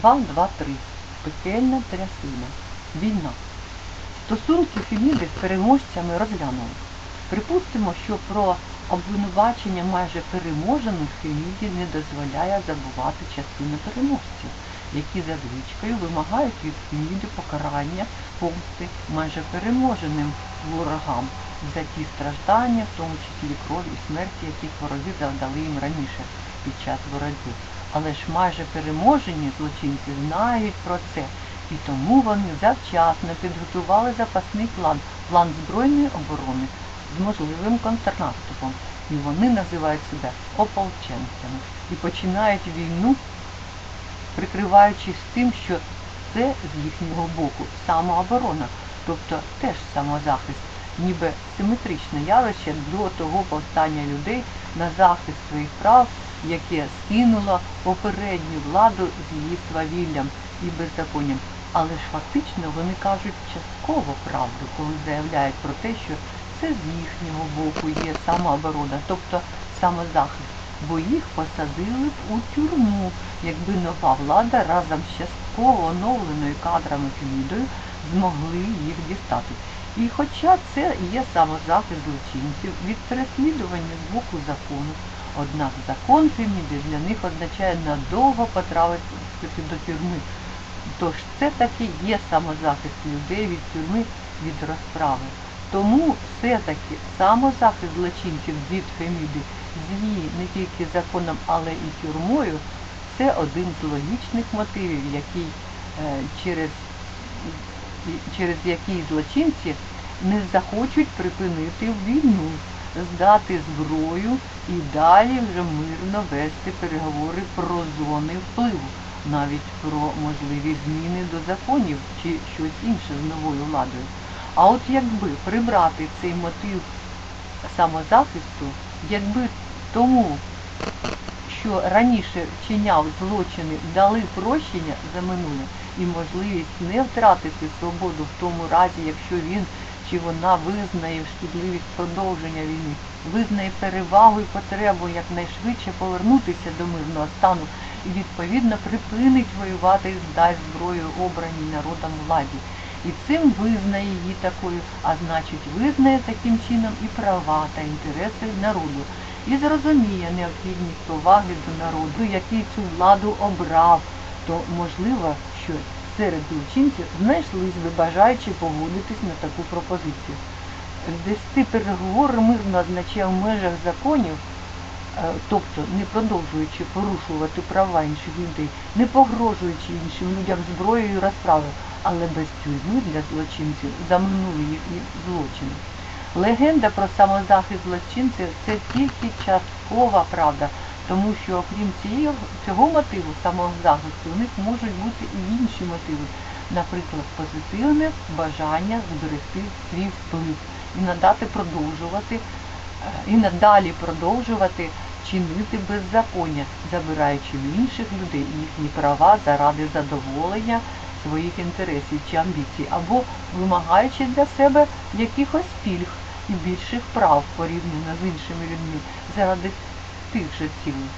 2, 2, 3. Пекельна трясина. Війна. Стосунки Феміди з переможцями розглянули. Припустимо, що про обвинувачення майже переможених Феміді не дозволяє забувати частину переможців, які за звичкою вимагають від Феміди покарання помсти майже переможеним ворогам за ті страждання, в тому числі кров і смерті, яких вороги завдали їм раніше під час боротьби. Але ж майже переможені злочинці знають про це, і тому вони завчасно підготували запасний план, план збройної оборони з можливим контрнаступом. І вони називають себе ополченцями. І починають війну, прикриваючись тим, що це з їхнього боку самооборона, тобто теж самозахист, ніби симетричне явище до того повстання людей на захист своїх прав, яке скинуло попередню владу з її свавіллям і беззаконням. Але ж фактично вони кажуть частково правду, коли заявляють про те, що це з їхнього боку є самооборона, тобто самозахист, бо їх посадили б у тюрму, якби нова влада разом з частково оновленою кадрами Фемідою змогли їх дістати. І хоча це є самозахист злочинців від переслідування з боку закону, однак закон Феміди для них означає надовго потрапити до тюрми. Тож це таки є самозахист людей від тюрми від розправи. Тому все-таки самозахист злочинців від Феміди з не тільки законом, але і тюрмою, це один з логічних мотивів, який е, через, через який злочинці не захочуть припинити війну, здати зброю і далі вже мирно вести переговори про зони впливу, навіть про можливі зміни до законів чи щось інше з новою владою. А от якби прибрати цей мотив самозахисту, якби тому, що раніше вчиняв злочини, дали прощення за минуле і можливість не втратити свободу в тому разі, якщо він чи вона визнає шкідливість продовження війни, визнає перевагу і потребу якнайшвидше повернутися до мирного стану і відповідно припинить воювати і здасть зброю обраній народом владі. І цим визнає її такою, а значить визнає таким чином і права та інтереси народу, і зрозуміє необхідність поваги до народу, який цю владу обрав, то можливо, що серед злочинців знайшлись би бажаючи погодитись на таку пропозицію. Вести переговори мирно означає в межах законів, е, тобто не продовжуючи порушувати права інших людей, не погрожуючи іншим людям зброєю і розправою, але без тюрми для злочинців за минулі їхні злочини. Легенда про самозахист злочинців це тільки часткова правда, тому що окрім цього мотиву самозахисту у них можуть бути і інші мотиви, наприклад, позитивне бажання зберегти свій вплив і надати продовжувати, е, і надалі продовжувати чинити беззаконня, забираючи в інших людей їхні права заради задоволення своїх інтересів чи амбіцій, або вимагаючи для себе якихось пільг і більших прав порівняно з іншими людьми заради тих же цілей.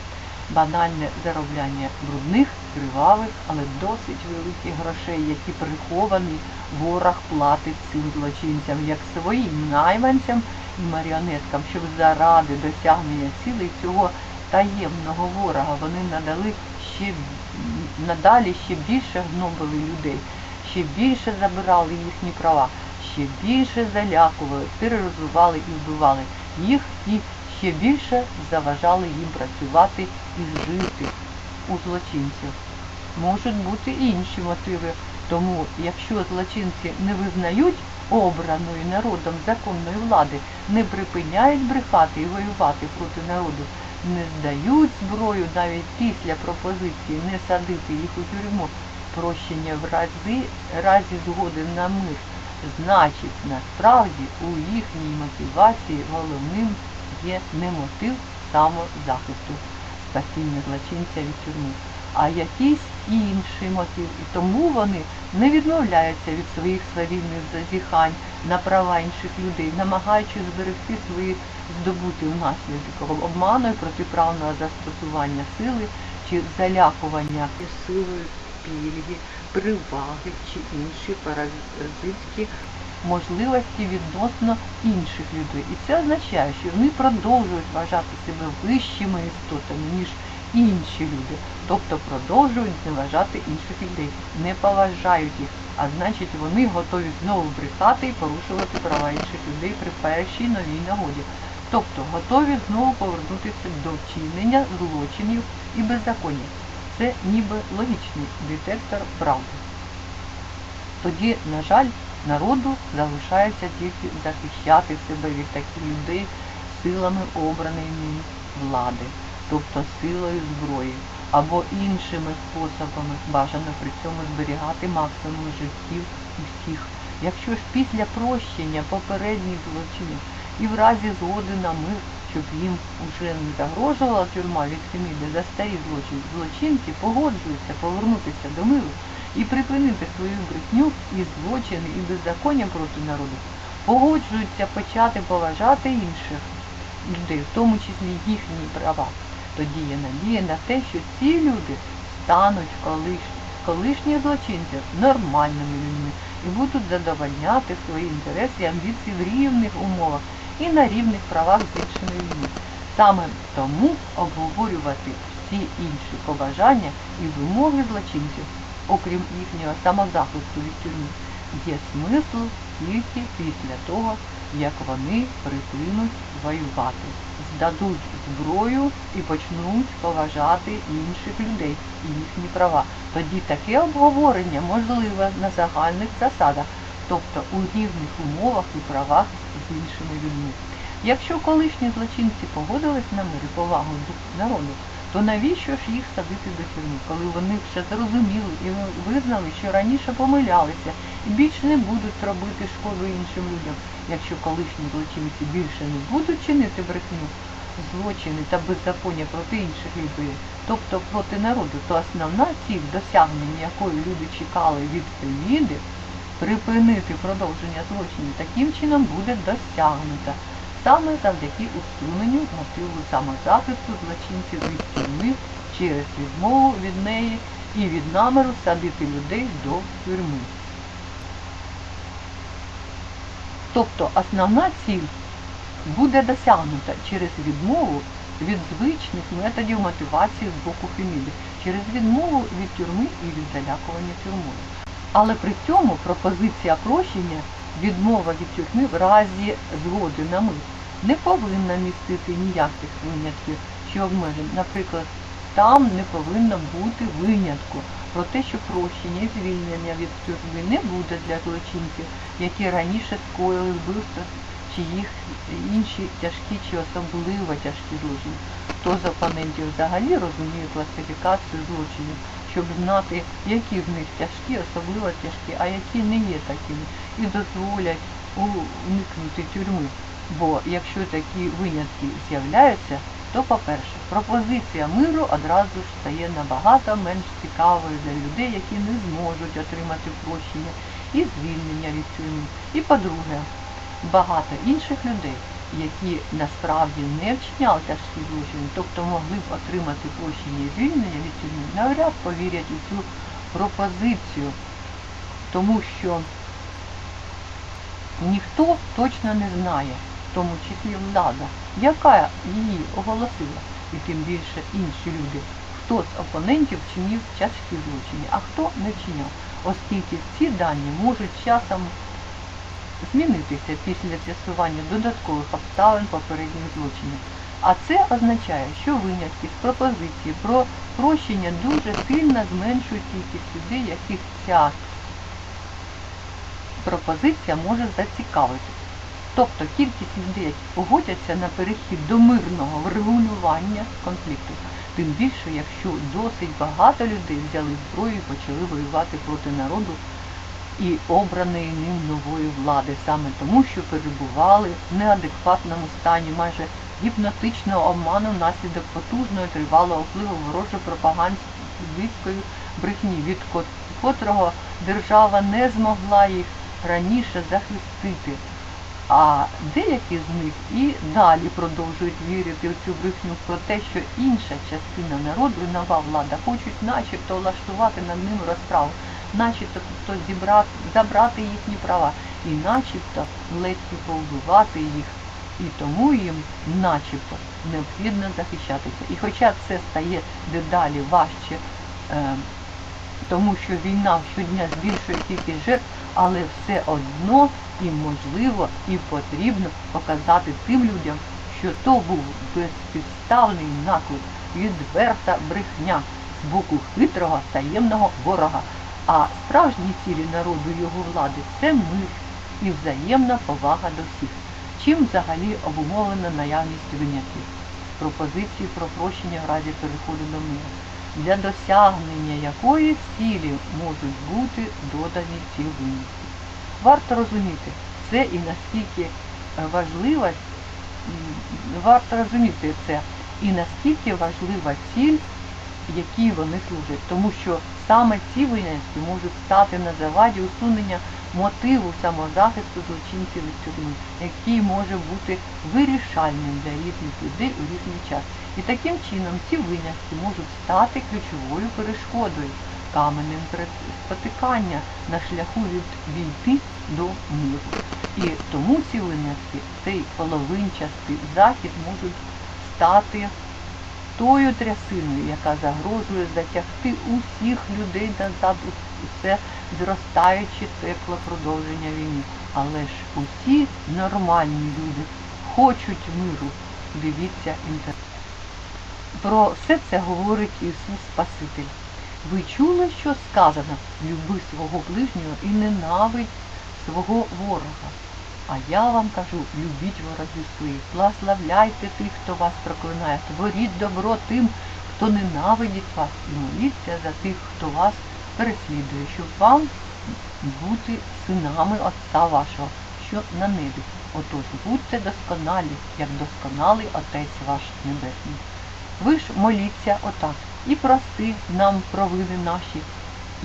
Банальне заробляння брудних, кривавих, але досить великих грошей, які прихований ворог платить цим злочинцям, як своїм найманцям і маріонеткам, щоб заради досягнення цілей цього таємного ворога вони надали ще надалі ще більше гнобили людей, ще більше забирали їхні права, ще більше залякували, тероризували і вбивали їх і ще більше заважали їм працювати і жити у злочинців. Можуть бути інші мотиви. Тому, якщо злочинці не визнають обраної народом законної влади, не припиняють брехати і воювати проти народу, не здають зброю навіть після пропозиції не садити їх у тюрму, прощення в разі, разі згоди на мир, значить, насправді у їхній мотивації головним є не мотив самозахисту, спасіння злочинця від тюрми, а якийсь інший мотив. І тому вони не відмовляються від своїх свавільних зазіхань на права інших людей, намагаючись зберегти свої здобути внаслідок обману і протиправного застосування сили чи залякування силою пільги, приваги чи інші паразитські можливості відносно інших людей. І це означає, що вони продовжують вважати себе вищими істотами, ніж інші люди. Тобто продовжують зневажати інших людей, не поважають їх, а значить вони готові знову брехати і порушувати права інших людей при першій новій нагоді. Тобто готові знову повернутися до вчинення злочинів і беззаконня. Це ніби логічний детектор правди. Тоді, на жаль, народу залишається тільки захищати себе від таких людей силами обраної влади, тобто силою зброї або іншими способами, бажано при цьому зберігати максимум життів усіх. Якщо ж після прощення попередніх злочинів і в разі згоди на мир, щоб їм уже не загрожувала тюрма від Феміди за старі злочинці погоджуються повернутися до миру і припинити свою брехню і злочини і беззаконня проти народу, погоджуються почати поважати інших людей, в тому числі їхні права. Тоді є надія на те, що ці люди стануть колиш... колишні злочинці нормальними людьми і будуть задовольняти свої інтереси і амбіції в рівних умовах і на рівних правах з іншими людьми. Саме тому обговорювати всі інші побажання і вимоги злочинців, окрім їхнього самозахисту від тюрми, є смисл тільки після того, як вони припинуть воювати, здадуть зброю і почнуть поважати інших людей і їхні права. Тоді таке обговорення можливе на загальних засадах, тобто у рівних умовах і правах з іншими людьми. Якщо колишні злочинці погодились на мир і повагу народу, то навіщо ж їх садити до тюрми, коли вони вже зрозуміли і визнали, що раніше помилялися і більше не будуть робити шкоду іншим людям, якщо колишні злочинці більше не будуть чинити брехню, злочини та беззаконня проти інших людей, тобто проти народу, то основна ціль, досягнення якої люди чекали від Феміди, припинити продовження злочинів таким чином буде досягнута саме завдяки усуненню мотиву самозахисту злочинців від тюрми через відмову від неї і від наміру садити людей до тюрми. Тобто основна ціль буде досягнута через відмову від звичних методів мотивації з боку Феміди, через відмову від тюрми і від залякування тюрмою. Але при цьому пропозиція прощення, відмова від тюрми в разі згоди на мир не повинна містити ніяких винятків чи обмежень. Наприклад, там не повинно бути винятку про те, що прощення і звільнення від тюрми не буде для злочинців, які раніше скоїли вбивство чи їх інші тяжкі чи особливо тяжкі злочини. Хто з опонентів взагалі розуміє класифікацію злочинів, щоб знати, які з них тяжкі, особливо тяжкі, а які не є такими, і дозволять уникнути тюрми. Бо якщо такі винятки з'являються, то, по-перше, пропозиція миру одразу ж стає набагато менш цікавою для людей, які не зможуть отримати прощення і звільнення від тюрми. І по-друге, багато інших людей, які насправді не вчиняли тяжкі злочини, тобто могли б отримати прощення і звільнення від тюрми, навряд повірять у цю пропозицію, тому що ніхто точно не знає, тому числі влада, яка її оголосила, і тим більше інші люди, хто з опонентів вчинив тяжкі злочини, а хто не вчиняв, оскільки ці дані можуть часом змінитися після з'ясування додаткових обставин попередніх злочинів. А це означає, що винятки з пропозиції про прощення дуже сильно зменшують кількість людей, яких ця пропозиція може зацікавити. Тобто кількість людей, погодяться на перехід до мирного врегулювання конфлікту. Тим більше, якщо досить багато людей взяли зброю і почали воювати проти народу і обраної ним нової влади, саме тому, що перебували в неадекватному стані майже гіпнотичного обману внаслідок потужного тривалого впливу ворожої пропагандистської брехні, від котрого держава не змогла їх раніше захистити. А деякі з них і далі продовжують вірити в цю брехню про те, що інша частина народу, і нова влада, хочуть начебто влаштувати над ними розправу, начебто тобто зібрати, забрати їхні права, і начебто ледь повбивати їх. І тому їм начебто необхідно захищатися. І хоча це стає дедалі важче, е, тому що війна щодня збільшує кількість жертв, але все одно і можливо, і потрібно показати тим людям, що то був безпідставний наклик, відверта брехня з боку хитрого таємного ворога. А справжні цілі народу його влади це мир і взаємна повага до всіх. Чим взагалі обумовлена наявність винятків пропозиції про прощення в разі переходу до миру, для досягнення якої цілі можуть бути додані ці винятки. Варто розуміти це і наскільки е, важлива, варто розуміти це і наскільки важлива ціль, якій вони служать, тому що саме ці винятки можуть стати на заваді усунення мотиву самозахисту злочинців від тюрми, який може бути вирішальним для різних людей у різний час. І таким чином ці винятки можуть стати ключовою перешкодою, каменем спотикання на шляху від війти до миру. І тому ці винятки, цей половинчастий захід можуть стати тою трясиною, яка загрожує затягти усіх людей назад у це зростаюче тепле продовження війни. Але ж усі нормальні люди хочуть миру. Дивіться інтернет. Про все це говорить Ісус Спаситель. Ви чули, що сказано? Люби свого ближнього і ненавидь свого ворога. А я вам кажу, любіть ворогів своїх, благословляйте тих, хто вас проклинає, творіть добро тим, хто ненавидить вас, і моліться за тих, хто вас переслідує, щоб вам бути синами Отця вашого, що на небі. Отож, будьте досконалі, як досконалий Отець ваш Небесний. Ви ж моліться отак і прости нам провини наші,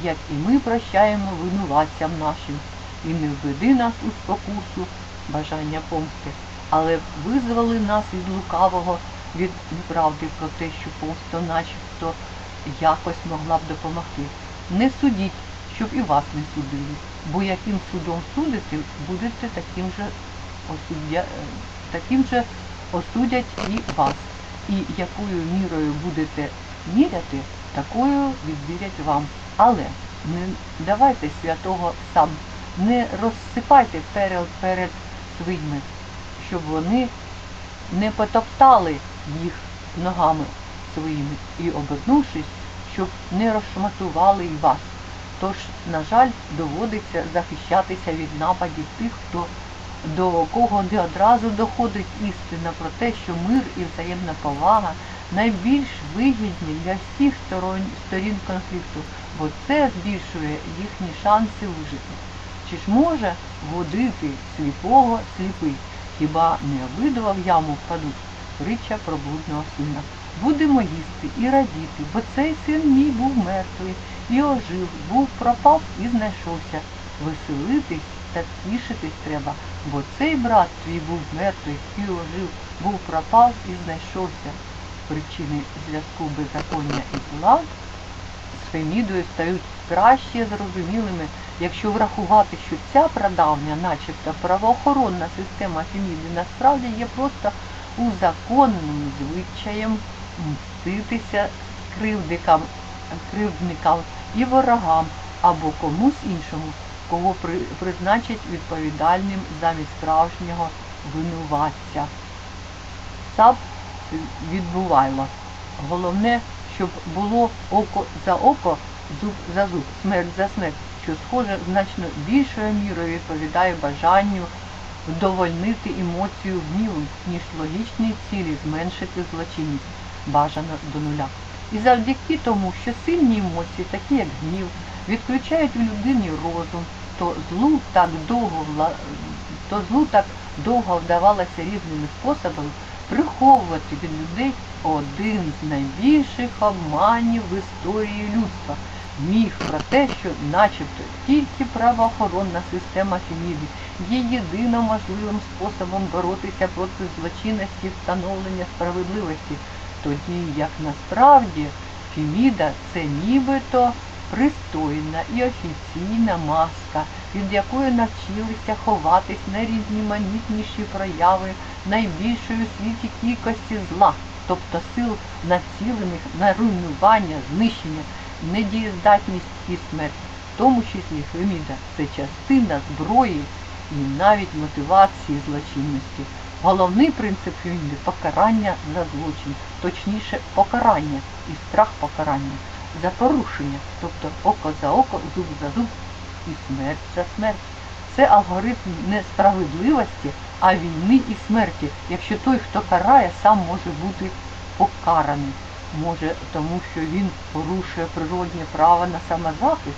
як і ми прощаємо винуватцям нашим, і не введи нас у спокусу, бажання помсти, але визволи нас від лукавого, від неправди про те, що помста начебто якось могла б допомогти. Не судіть, щоб і вас не судили, бо яким судом судите, будете таким же осуддя, е, таким же осудять і вас. І якою мірою будете міряти, такою відбірять вам. Але не давайте святого сам, не розсипайте перед, перед своїми, щоб вони не потоптали їх ногами своїми і обернувшись, щоб не розшматували і вас. Тож, на жаль, доводиться захищатися від нападів тих, хто до кого не одразу доходить істина про те, що мир і взаємна повага найбільш вигідні для всіх сторон, сторін конфлікту, бо це збільшує їхні шанси вижити. Чи ж може водити сліпого сліпий? Хіба не обидва в яму впадуть? Притча про блудного сина. Будемо їсти і радіти, бо цей син мій був мертвий і ожив, був пропав і знайшовся. Веселитись та тішитись треба, бо цей брат твій був мертвий і ожив, був пропав і знайшовся. Причини зв'язку беззаконня і зла з Фемідою стають краще зрозумілими, якщо врахувати, що ця прадавня, начебто правоохоронна система Феміди насправді є просто узаконеним звичаєм мститися кривдикам, кривдникам і ворогам або комусь іншому, кого при, призначать відповідальним замість справжнього винуватця. Сап відбувайло. Головне, щоб було око за око, зуб за зуб, смерть за смерть, що схоже значно більшою мірою відповідає бажанню вдовольнити емоцію гніву, ніж логічній цілі зменшити злочинність, бажано до нуля. І завдяки тому, що сильні емоції, такі як гнів, відключають у людині розум, то злу так довго то злу так довго вдавалося різними способами приховувати від людей один з найбільших обманів в історії людства. Міф про те, що начебто тільки правоохоронна система Феміди є єдино можливим способом боротися проти злочинності встановлення справедливості, тоді як насправді Феміда це нібито пристойна і офіційна маска, від якої навчилися ховатись найрізноманітніші прояви найбільшої у світі кількості зла, тобто сил націлених на руйнування, знищення, недієздатність і смерть. В тому числі Феміда це частина зброї і навіть мотивації злочинності. Головний принцип Феміди – покарання за злочин, точніше покарання і страх покарання за порушення, тобто око за око, зуб за зуб і смерть за смерть. Це алгоритм не справедливості, а війни і смерті, якщо той, хто карає, сам може бути покараний. Може, тому що він порушує природнє право на самозахист,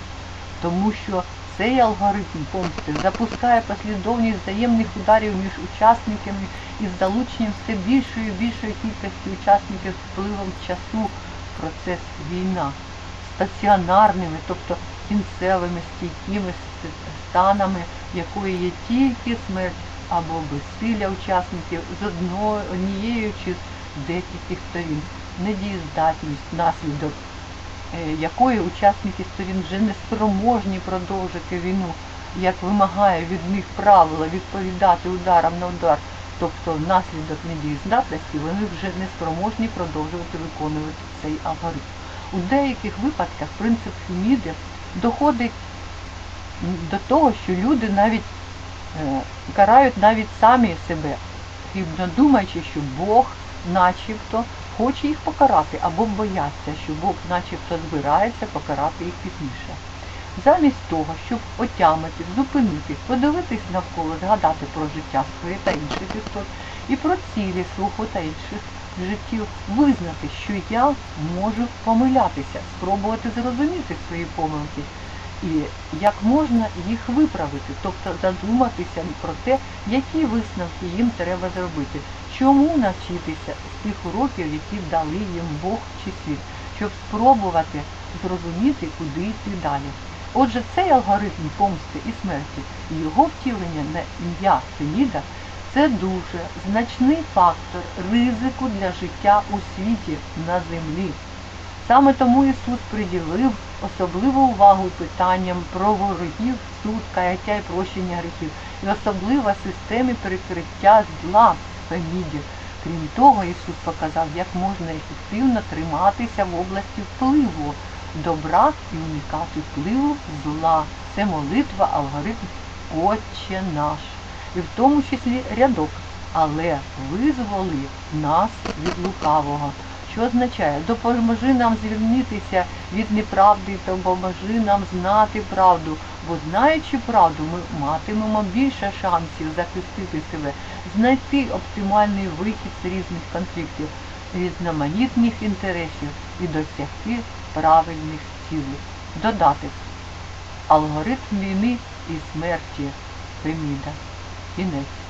тому що цей алгоритм помсти запускає послідовність взаємних ударів між учасниками із залученням все більшої і більшої кількості учасників з впливом часу в процес війна стаціонарними, тобто кінцевими стійкими станами, якої є тільки смерть або безсилля учасників з одної, однією чи з декількох сторін, недієздатність, наслідок е, якої учасники сторін вже не спроможні продовжити війну, як вимагає від них правило відповідати ударом на удар, тобто внаслідок недієздатності вони вже не спроможні продовжувати виконувати цей алгоритм. У деяких випадках принцип Феміди доходить до того, що люди навіть карають навіть самі себе, хибно думаючи, що Бог начебто хоче їх покарати, або бояться, що Бог начебто збирається покарати їх пізніше. Замість того, щоб отямити, зупинитись, подивитись навколо, згадати про життя своє та інших істот і про цілі свого та інших життів, визнати, що я можу помилятися, спробувати зрозуміти свої помилки і як можна їх виправити, тобто задуматися про те, які висновки їм треба зробити, чому навчитися з тих уроків, які дали їм Бог чи світ, щоб спробувати зрозуміти, куди йти далі. Отже, цей алгоритм помсти і смерті і його втілення на ім'я Феміда це дуже значний фактор ризику для життя у світі на землі. Саме тому Ісус приділив особливу увагу питанням про ворогів, суд, каяття і прощення гріхів, і особливо системі перекриття зла в Крім того, Ісус показав, як можна ефективно триматися в області впливу добра і уникати впливу зла. Це молитва, алгоритм Отче наш. І в тому числі рядок. Але визволи нас від лукавого. Що означає, допоможи нам звільнитися від неправди, допоможи нам знати правду, бо знаючи правду, ми матимемо більше шансів захистити себе, знайти оптимальний вихід з різних конфліктів, різноманітних інтересів і досягти правильних цілей. Додати алгоритм війни і смерті Феміда. Кінець.